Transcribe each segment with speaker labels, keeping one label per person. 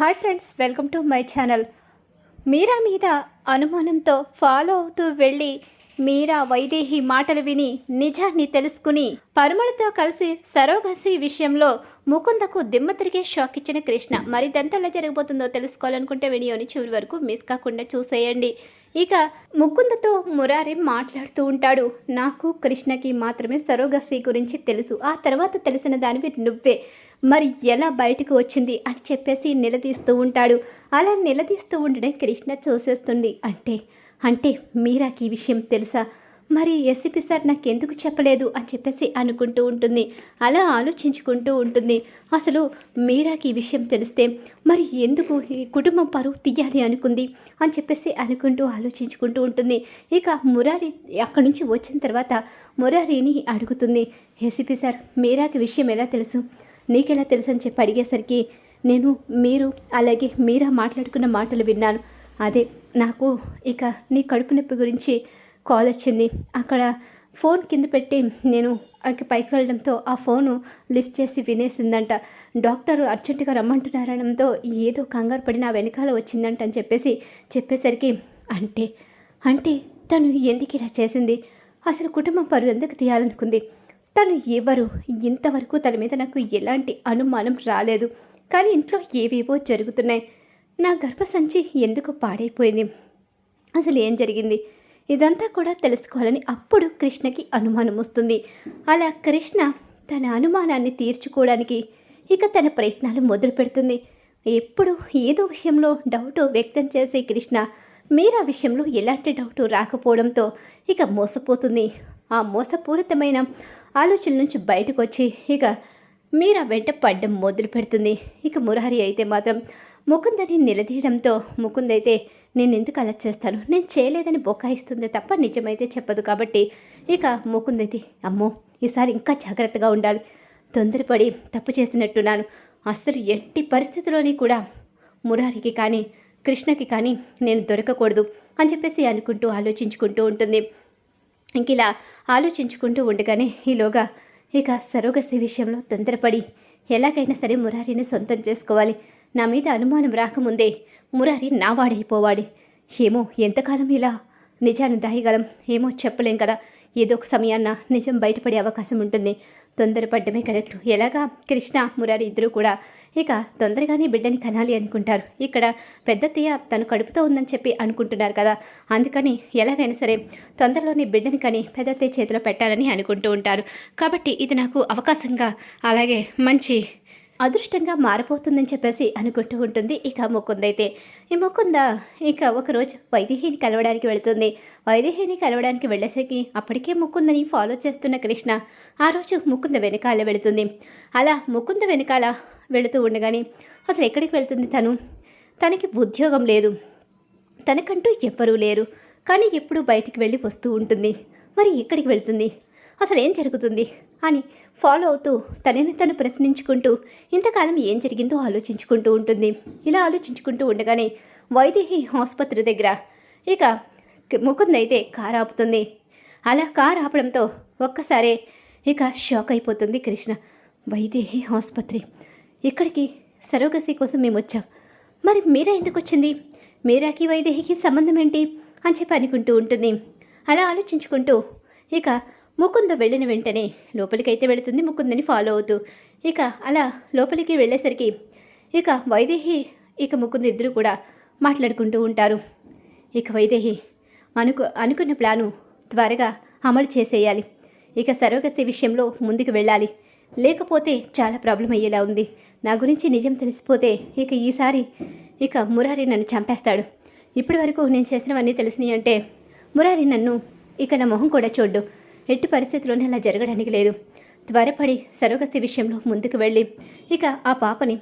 Speaker 1: Hi friends welcome to my channel. Meera మీద అనుమానంతో follow అవుతూ వెళ్ళి మీరా వైదేహి మాటలు విని నిజాన్ని తెలుసుకుని పరుమలతో కలిసి సరోగసి విషయంలో ముకుందకు దిమ్మ తిరిగే షాక్ ఇచ్చిన కృష్ణ మరి ఇదంతా జరగబోతుందో తెలుసుకోవాలనుకుంటే వీడియోని చివరి వరకు మిస్ కాకుండా చూసేయండి. ఇక ముకుందతో మురారి మాట్లాడుతూ ఉంటాడు. నాకు కృష్ణకి మాత్రమే సరోగసి గురించి తెలుసు. ఆ తర్వాత తెలిసిన దానివి నువ్వే. మరి ఎలా బయటకు వచ్చింది అని చెప్పేసి నిలదీస్తూ ఉంటాడు. అలా నిలదీస్తూ ఉండడం కృష్ణ చూసేస్తుంది. అంటే అంటే మీరాకి ఈ విషయం తెలుసా? మరి ఎస్సిపి సార్ నాకెందుకు చెప్పలేదు అని చెప్పేసి అనుకుంటూ ఉంటుంది. అలా ఆలోచించుకుంటూ ఉంటుంది. అసలు మీరాకి ఈ విషయం తెలిస్తే మరి ఎందుకు ఈ కుటుంబం పరువు తీయాలి అనుకుంది అని చెప్పేసి అనుకుంటూ ఆలోచించుకుంటూ ఉంటుంది. ఇక మురారి అక్కడి నుంచి వచ్చిన తర్వాత మురారిని అడుగుతుంది. ఎస్సిపి సార్ మీరాకి విషయం ఎలా తెలుసు? నీకెలా తెలుసని అని చెప్పి అడిగేసరికి నేను మీరు అలాగే మీరా మాట్లాడుకున్న మాటలు విన్నాను. అదే నాకు ఇక నీ కడుపు నొప్పి గురించి కాల్ వచ్చింది. అక్కడ ఫోన్ కింద పెట్టి నేను అక్కడ పైకి వెళ్ళడంతో ఆ ఫోను లిఫ్ట్ చేసి వినేసిందంట. డాక్టర్ అర్జెంటుగా రమ్మంటున్నారనడంతో ఏదో కంగారు పడి నా వెనకాల వచ్చిందంట అని చెప్పేసి చెప్పేసరికి అంటే అంటే తను ఎందుకు ఇలా చేసింది? అసలు కుటుంబం పరువు ఎందుకు తీయాలనుకుంది? తను ఎవరు? ఇంతవరకు తన మీద నాకు ఎలాంటి అనుమానం రాలేదు. కానీ ఇంట్లో ఏవేవో జరుగుతున్నాయి. నా గర్భసంచి ఎందుకు పాడైపోయింది? అసలు ఏం జరిగింది? ఇదంతా కూడా తెలుసుకోవాలని అప్పుడు కృష్ణకి అనుమానం వస్తుంది. అలా కృష్ణ తన అనుమానాన్ని తీర్చుకోవడానికి ఇక తన ప్రయత్నాలు మొదలు పెడుతుంది. ఎప్పుడు ఏదో విషయంలో డౌట్ వ్యక్తం చేసే కృష్ణ మీరా విషయంలో ఎలాంటి డౌట్ రాకపోవడంతో ఇక మోసపోతుంది. ఆ మోసపూరితమైన ఆలోచన నుంచి బయటకు వచ్చి ఇక మీరా వెంట పడ్డం మొదలు పెడుతుంది. ఇక మురారి అయితే మాత్రం ముకుందని నిలదీయడంతో ముకుందైతే నేను ఎందుకు అలా చేస్తాను? నేను చేయలేదని బొకాయిస్తుంది తప్ప నిజమైతే చెప్పదు కాబట్టి ఇక ముకుందైతే అమ్మో ఈసారి ఇంకా జాగ్రత్తగా ఉండాలి. తొందరపడి తప్పు చేసినట్టున్నాను అసలు ఎట్టి పరిస్థితిలోని కూడా మురారికి కానీ కృష్ణకి కానీ నేను దొరకకూడదు అని చెప్పేసి అనుకుంటూ ఆలోచించుకుంటూ ఉంటుంది. ఇంక ఇలా ఆలోచించుకుంటూ ఉండగానే ఈలోగా ఇక సరోగసి విషయంలో తొందరపడి ఎలాగైనా సరే మురారిని సొంతం చేసుకోవాలి. నా మీద అనుమానం రాకముందే మురారి నావాడైపోవాడి ఏమో ఎంతకాలం ఇలా నిజాన్ని దాయగలం ఏమో చెప్పలేం కదా. ఏదో ఒక సమయాన్న నిజం బయటపడే అవకాశం ఉంటుంది. తొందరపడ్డమే కరెక్ట్. ఎలాగా? కృష్ణ మురారి ఇద్దరు కూడా ఇక తొందరగానే బిడ్డని కనాలి అనుకుంటారు. ఇక్కడ పెద్ద తీయ తను కడుపుతో ఉందని చెప్పి అనుకుంటున్నారు కదా. అందుకని ఎలాగైనా సరే తొందరలోనే బిడ్డని కని పెద్ద తీయ చేతిలో పెట్టాలని అనుకుంటూ ఉంటారు. కాబట్టి ఇది నాకు అవకాశంగా అలాగే మంచి అదృష్టంగా మారిపోతుందని చెప్పేసి అనుకుంటూ ఉంటుంది. ఇక ముకుందైతే ఈ ముకుంద ఇక ఒకరోజు వైదేహిని కలవడానికి వెళుతుంది. వైదేహిని కలవడానికి వెళ్ళేసరికి అప్పటికే ముకుందని ఫాలో చేస్తున్న కృష్ణ ఆ రోజు ముకుంద వెనకాల వెళుతుంది. అలా ముకుంద వెనకాల వెళుతూ ఉండగానే అసలు ఎక్కడికి వెళ్తుంది తను? తనకి ఉద్యోగం లేదు. తనకంటూ ఎవ్వరూ లేరు. కానీ ఎప్పుడూ బయటికి వెళ్ళి వస్తూ ఉంటుంది. మరి ఎక్కడికి వెళ్తుంది? అసలు ఏం జరుగుతుంది? అని ఫాలో అవుతూ తనని తను ప్రశ్నించుకుంటూ ఇంతకాలం ఏం జరిగిందో ఆలోచించుకుంటూ ఉంటుంది. ఇలా ఆలోచించుకుంటూ ఉండగానే వైదేహి ఆసుపత్రి దగ్గర ఇక ముకుంద్ అయితే కారు ఆపుతుంది. అలా కారు ఆపడంతో ఒక్కసారే ఇక షాక్ అయిపోతుంది కృష్ణ. వైదేహి ఆసుపత్రి. ఇక్కడికి సరోగసి కోసం మేము వచ్చాం. మరి మీరా ఎందుకు వచ్చింది? మీరాకి వైదేహికి సంబంధం ఏంటి? అని చెప్పి అనుకుంటూ ఉంటుంది. అలా ఆలోచించుకుంటూ ఇక ముకుంద వెళ్ళిన వెంటనే లోపలికైతే వెళుతుంది ముకుందని ఫాలో అవుతూ. ఇక అలా లోపలికి వెళ్ళేసరికి ఇక వైదేహి ఇక ముకుంద ఇద్దరు కూడా మాట్లాడుకుంటూ ఉంటారు. ఇక వైదేహి అనుకు అనుకున్న ప్లాను త్వరగా అమలు చేసేయాలి. ఇక సరోగసి విషయంలో ముందుకు వెళ్ళాలి. లేకపోతే చాలా ప్రాబ్లం అయ్యేలా ఉంది. నా గురించి నిజం తెలిసిపోతే ఇక ఈసారి ఇక మురారి నన్ను చంపేస్తాడు. ఇప్పటి వరకు నేను చేసినవన్నీ తెలిసినాయి అంటే మురారి నన్ను ఇక నా మొహం కూడా చూడ్డు. ఎట్టి పరిస్థితుల్లోనే అలా జరగడానికి లేదు. త్వరపడి సరోగసి విషయంలో ముందుకు వెళ్ళి ఇక ఆ పాపని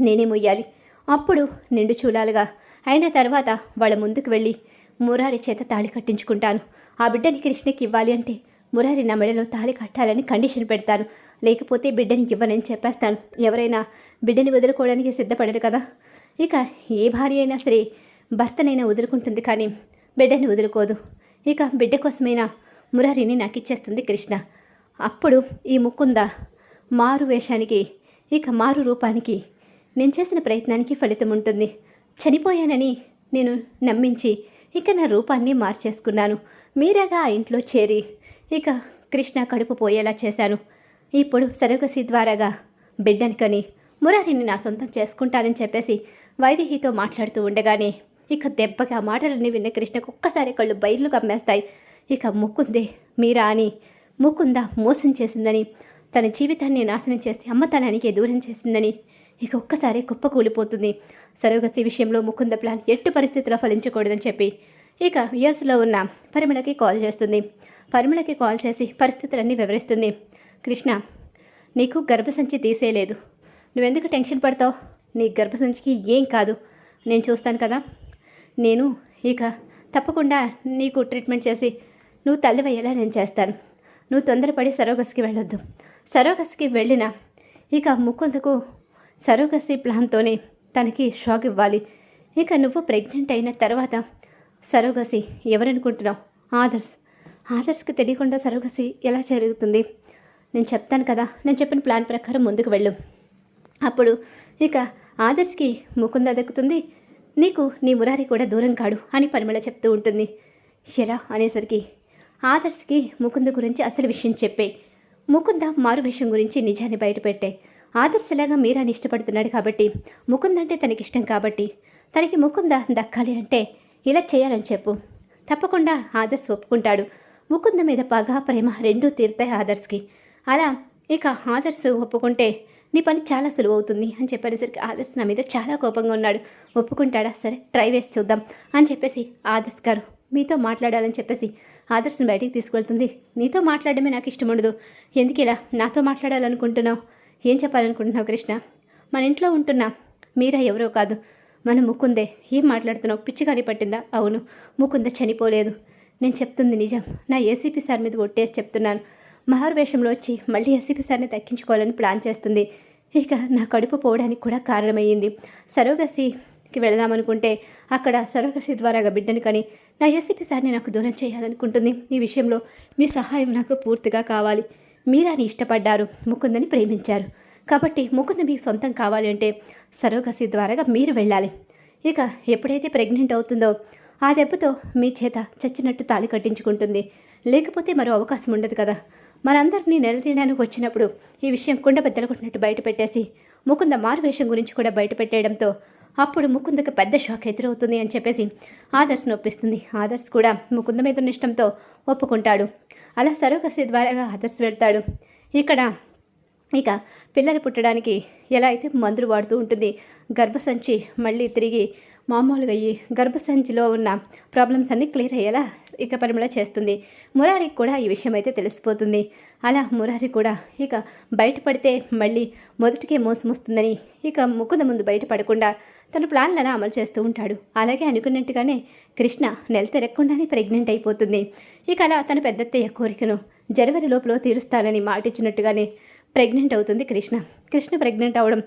Speaker 1: నేనే మొయ్యాలి. అప్పుడు నిండు చూలాలుగా అయిన తర్వాత వాళ్ళ ముందుకు వెళ్ళి మురారి చేత తాళి కట్టించుకుంటాను. ఆ బిడ్డని కృష్ణకి ఇవ్వాలి అంటే మురారి నా మెడలో తాళి కట్టాలని కండిషన్ పెడతాను. లేకపోతే బిడ్డని ఇవ్వనని చెప్పేస్తాను. ఎవరైనా బిడ్డని వదులుకోవడానికి సిద్ధపడరు కదా. ఇక ఏ భార్య అయినా సరే భర్తనైనా వదులుకుంటుంది కానీ బిడ్డని వదులుకోదు. ఇక బిడ్డ కోసమైనా మురారిని నాకు ఇచ్చేస్తుంది కృష్ణ. అప్పుడు ఈ ముకుంద మారు వేషానికి ఇక మారు రూపానికి నేను చేసిన ప్రయత్నానికి ఫలితం ఉంటుంది. చనిపోయానని నేను నమ్మించి ఇక నా రూపాన్ని మార్చేసుకున్నాను. మీరాగా ఆ ఇంట్లో చేరి ఇక కృష్ణ కడుపు పోయేలా చేశాను. ఇప్పుడు సరగసి ద్వారాగా బిడ్డని కని మురారిని నా సొంతం చేసుకుంటానని చెప్పేసి వైదేహితో మాట్లాడుతూ ఉండగానే ఇక దెబ్బగా మాటలన్నీ విన్న కృష్ణకు ఒక్కసారి కళ్ళు బయర్లు కమ్మేస్తాయి. ఇక ముక్కుందే మీరా అని ముకుంద మోసం చేసిందని తన జీవితాన్ని నాశనం చేసి అమ్మతనానికి దూరం చేసిందని. ఇక ఒక్కసారి కుప్ప కూలిపోతుంది. సరోగసి విషయంలో ముకుంద ప్లాన్ ఎట్టి పరిస్థితిలో ఫలించకూడదని చెప్పి ఇక యుఎస్లో ఉన్న పరిమళకి కాల్ చేస్తుంది. పరిమళకి కాల్ చేసి పరిస్థితులన్నీ వివరిస్తుంది. కృష్ణ నీకు గర్భసంచి తీసేయలేదు. నువ్వెందుకు టెన్షన్ పడతావు? నీ గర్భసంచికి ఏం కాదు. నేను చూస్తాను కదా. నేను ఇక తప్పకుండా నీకు ట్రీట్మెంట్ చేసి నువ్వు తల్లివయ్యేలా నేను చేస్తాను. నువ్వు తొందరపడి సరోగస్కి వెళ్ళొద్దు. సరోగస్కి వెళ్ళిన ఇక ముకుందకు సరోగసి ప్లాన్తోనే తనకి షాక్ ఇవ్వాలి. ఇక నువ్వు ప్రెగ్నెంట్ అయిన తర్వాత సరోగసి ఎవరనుకుంటున్నావు? ఆదర్శ్. ఆదర్శ్కి తెలియకుండా సరోగసి ఎలా జరుగుతుంది? నేను చెప్తాను కదా. నేను చెప్పిన ప్లాన్ ప్రకారం ముందుకు వెళ్ళు. అప్పుడు ఇక ఆదర్శ్కి ముకుంద దక్కుతుంది నీకు నీ మురారి కూడా దూరం కాడు అని పరిమళ చెప్తూ ఉంటుంది. ఎలా అనేసరికి ఆదర్శ్కి ముకుంద గురించి అసలు విషయం చెప్పే. ముకుంద మారు విషయం గురించి నిజాన్ని బయటపెట్టే. ఆదర్శలాగా మీరాని ఇష్టపడుతున్నాడు కాబట్టి ముకుంద అంటే తనకిష్టం కాబట్టి. తనకి ముకుంద దక్కాలి అంటే ఇలా చేయాలని చెప్పు. తప్పకుండా ఆదర్శ్ ఒప్పుకుంటాడు. ముకుంద మీద పగ ప్రేమ రెండూ తీరుతాయి ఆదర్శ్కి. అలా ఇక ఆదర్శ్ ఒప్పుకుంటే నీ పని చాలా సులువు అవుతుంది అని చెప్పేసరికి ఆదర్శ్ నా మీద చాలా కోపంగా ఉన్నాడు. ఒప్పుకుంటాడా? సరే ట్రై వేసి చూద్దాం అని చెప్పేసి ఆదర్శ్ గారు మీతో మాట్లాడాలని చెప్పేసి ఆదర్శను బయటికి తీసుకెళ్తుంది. నీతో మాట్లాడడమే నాకు ఇష్టం ఉండదు. ఎందుకు ఇలా? నాతో మాట్లాడాలనుకుంటున్నావు. ఏం చెప్పాలనుకుంటున్నావు కృష్ణ? మన ఇంట్లో ఉంటున్నా మీరా ఎవరో కాదు. మన ముకుందే ఏం మాట్లాడుతున్నావు? పిచ్చిగాని పట్టిందా? అవును. ముకుంద చనిపోలేదు. నేను చెప్తుంది నిజం. నా ఏసీపీ సార్ మీద ఒట్టేసి చెప్తున్నాను. మహార్వేషంలో వచ్చి మళ్ళీ ఏసీపీ సార్ని తగ్గించుకోవాలని ప్లాన్ చేస్తుంది. ఇక నా కడుపు పోవడానికి కూడా కారణమయ్యింది. సరోగసికి వెళదామనుకుంటే అక్కడ సరోగసి ద్వారాగా బిడ్డను కానీ నా ఎస్సీపీ సార్ని నాకు దూరం చేయాలనుకుంటుంది. ఈ విషయంలో మీ సహాయం నాకు పూర్తిగా కావాలి. మీరాని ఇష్టపడ్డారు. ముకుందని ప్రేమించారు. కాబట్టి ముకుంద మీకు సొంతం కావాలి అంటే సరోగసి ద్వారాగా మీరు వెళ్ళాలి. ఇక ఎప్పుడైతే ప్రెగ్నెంట్ అవుతుందో ఆ దెబ్బతో మీ చేత చచ్చినట్టు తాళి కట్టించుకుంటుంది. లేకపోతే మరో అవకాశం ఉండదు కదా. మనందరినీ నిలదీయడానికి వచ్చినప్పుడు ఈ విషయం కుండ బద్దలు కొట్టినట్టు బయటపెట్టేసి ముకుంద మారువేషం గురించి కూడా బయటపెట్టేయడంతో అప్పుడు ముకుందకు పెద్ద షాక్ ఎదురవుతుంది అని చెప్పేసి ఆదర్శ్ ఒప్పిస్తుంది ఆదర్శ్ కూడా ముకుంద మీద ఉన్న ఇష్టంతో ఒప్పుకుంటాడు. అలా సరోగసి ద్వారా ఆదర్శ్ వెళ్తాడు. ఇక్కడ ఇక పిల్లలు పుట్టడానికి ఎలా అయితే మందులు వాడుతూ ఉంటుంది గర్భసంచి మళ్ళీ తిరిగి మామూలుగా అయ్యి గర్భసంచిలో ఉన్న ప్రాబ్లమ్స్ అన్నీ క్లియర్ అయ్యేలా ఇక పరిమళ చేస్తుంది. మురారికి కూడా ఈ విషయం అయితే తెలిసిపోతుంది. అలా మురారి కూడా ఇక బయటపడితే మళ్ళీ మొదటికే మోసం వస్తుందని ఇక ముకుంద ముందు బయటపడకుండా తన ప్లాన్లను అమలు చేస్తూ ఉంటాడు. అలాగే అనుకున్నట్టుగానే కృష్ణ నెల తిరగకుండానే ప్రెగ్నెంట్ అయిపోతుంది. ఇక అలా తన పెద్దత్తయ్య కోరికను జనవరి లోపల తీరుస్తానని మాటిచ్చినట్టుగానే ప్రెగ్నెంట్ అవుతుంది కృష్ణ. కృష్ణ ప్రెగ్నెంట్ అవడం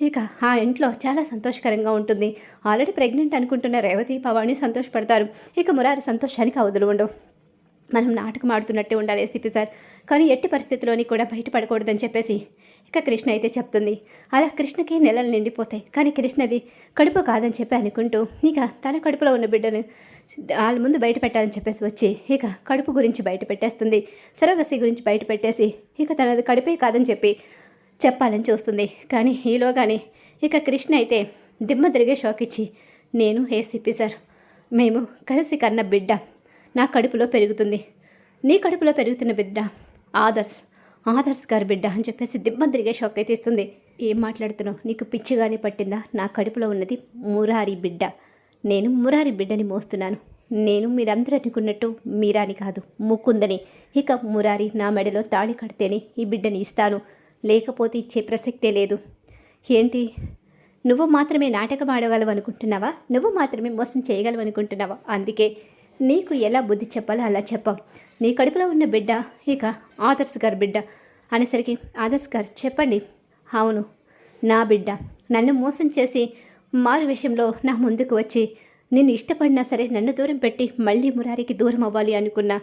Speaker 1: ఇక ఆ ఇంట్లో చాలా సంతోషకరంగా ఉంటుంది. ఆల్రెడీ ప్రెగ్నెంట్ అనుకుంటున్న రేవతి పవాణి సంతోషపడతారు. ఇక మురారి సంతోషానికి అవధులు ఉండవు. మనం నాటకం ఆడుతున్నట్టే ఉండాలి ఏసీపీ సార్. కానీ ఎట్టి పరిస్థితిలోని కూడా బయటపడకూడదని చెప్పేసి ఇక కృష్ణ అయితే చెప్తుంది. అలా కృష్ణకి నెలలు నిండిపోతాయి. కానీ కృష్ణది కడుపు కాదని చెప్పి అనుకుంటూ ఇక తన కడుపులో ఉన్న బిడ్డను వాళ్ళ ముందు బయట పెట్టాలని చెప్పేసి వచ్చి ఇక కడుపు గురించి బయట పెట్టేస్తుంది. సరోగసి గురించి బయట పెట్టేసి ఇక తనది కడుపే కాదని చెప్పి చెప్పాలని చూస్తుంది. కానీ ఈలోగానే ఇక కృష్ణ అయితే దిమ్మ తిరిగే షాక్ ఇచ్చి నేను ఏసీపీ సార్? మేము కలిసి కన్న బిడ్డ. నా కడుపులో పెరుగుతుంది. నీ కడుపులో పెరుగుతున్న బిడ్డ. ఆదర్శ్. ఆదర్శ్ గారి బిడ్డ అని చెప్పేసి దిమ్మ తిరిగే షాక్ అయితే ఇస్తుంది. ఏం మాట్లాడుతున్నావు? నీకు పిచ్చిగానే పట్టిందా? నా కడుపులో ఉన్నది మురారి బిడ్డ. నేను మురారి బిడ్డని మోస్తున్నాను. నేను మీరందరూ అనుకున్నట్టు మీరాని కాదు ముక్కుందని ఇక మురారి నా మెడలో తాళి కడితేనే ఈ బిడ్డని ఇస్తాను. లేకపోతే ఇచ్చే ప్రసక్తే లేదు. ఏంటి? నువ్వు మాత్రమే నాటకం ఆడగలవనుకుంటున్నావా? నువ్వు మాత్రమే మోసం చేయగలవనుకుంటున్నావా? అందుకే నీకు ఎలా బుద్ధి చెప్పాలో అలా చెప్పాం నీ కడుపులో ఉన్న బిడ్డ ఇక ఆదర్శ్ గారి బిడ్డ అనేసరికి ఆదర్శ్ గారు చెప్పండి. అవును నా బిడ్డ. నన్ను మోసం చేసి మారు విషయంలో నా ముందుకు వచ్చి నిన్ను ఇష్టపడినా సరే నన్ను దూరం పెట్టి మళ్ళీ మురారికి దూరం అవ్వాలి అనుకున్నా.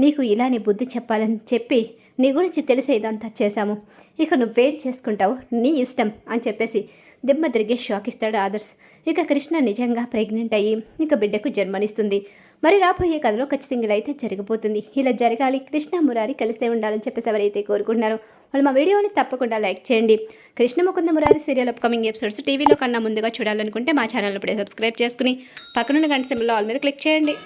Speaker 1: నీకు ఇలానే బుద్ధి చెప్పాలని చెప్పి నీ గురించి తెలిసే ఇదంతా చేశాము. ఇక నువ్వేం చేసుకుంటావు? నీ ఇష్టం అని చెప్పేసి దిమ్మ తిరిగి షాక్ ఇస్తాడు ఆదర్శ్. ఇక కృష్ణ నిజంగా ప్రెగ్నెంట్ అయ్యి ఇక బిడ్డకు జన్మనిస్తుంది. మరి రాబోయే కథలో ఖచ్చితంగా ఇలా అయితే జరిగిపోతుంది. ఇలా జరగాలి కృష్ణ మురారి కలిసే ఉండాలని చెప్పేసి ఎవరైతే కోరుకుంటున్నారో వాళ్ళు మా వీడియోని తప్పకుండా లైక్ చేయండి. Krishna Mukunda Murari serial upcoming episodes టీవీలో కన్నా ముందుగా చూడాలనుకుంటే మా ఛానల్ ఇప్పుడే సబ్స్క్రైబ్ చేసుకుని పక్కనున్న గంట సింబల్లో ఆల్ మీద క్లిక్ చేయండి.